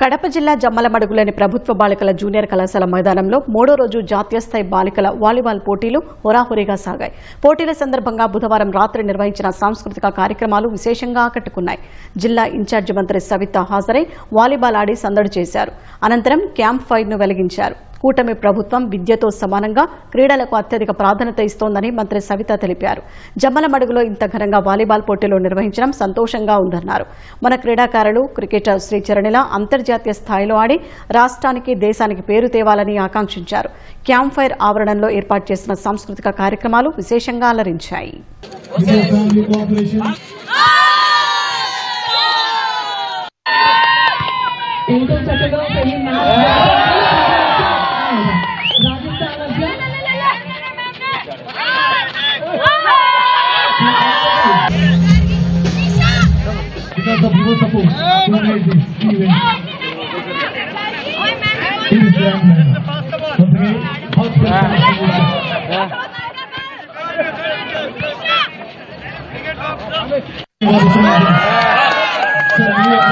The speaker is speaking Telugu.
కడప జిల్లా జమ్మలమడుగులోని ప్రభుత్వ బాలికల జూనియర్ కళాశాల మైదానంలో మూడో రోజు జాతీయ స్థాయి బాలికల వాలీబాల్ పోటీలు హోరాహోరీగా సాగాయి. పోటీల సందర్భంగా బుధవారం రాత్రి నిర్వహించిన సాంస్కృతిక కార్యక్రమాలు విశేషంగా ఆకట్టుకున్నాయి. జిల్లా ఇన్ఛార్జి మంత్రి సవిత హాజరై వాలీబాల్ ఆడి సందడి చేశారు. అనంతరం క్యాంప్ ఫైర్ను వెలిగించారు. కూటమి ప్రభుత్వం విద్యతో సమానంగా క్రీడలకు అత్యధిక ప్రాధాన్యత ఇస్తోందని మంత్రి సవిత తెలిపారు. జమ్మలమడుగులో ఇంత ఘనంగా వాలీబాల్ పోటీలు నిర్వహించడం సంతోషంగా ఉందన్నారు. మన క్రీడాకారులు క్రికెటర్ శ్రీచరణిల అంతర్జాతీయ స్థాయిలో ఆడి రాష్ట్రానికి దేశానికి పేరు తేవాలని ఆకాంక్షించారు. క్యాంప్ ఫైర్ ఆవరణంలో ఏర్పాటు చేసిన సాంస్కృతిక కార్యక్రమాలు విశేషంగా అలరించాయి. ఎంతో చక్కగా as a beautiful managers even in the grand manner. Once again, hospital. Sir, we are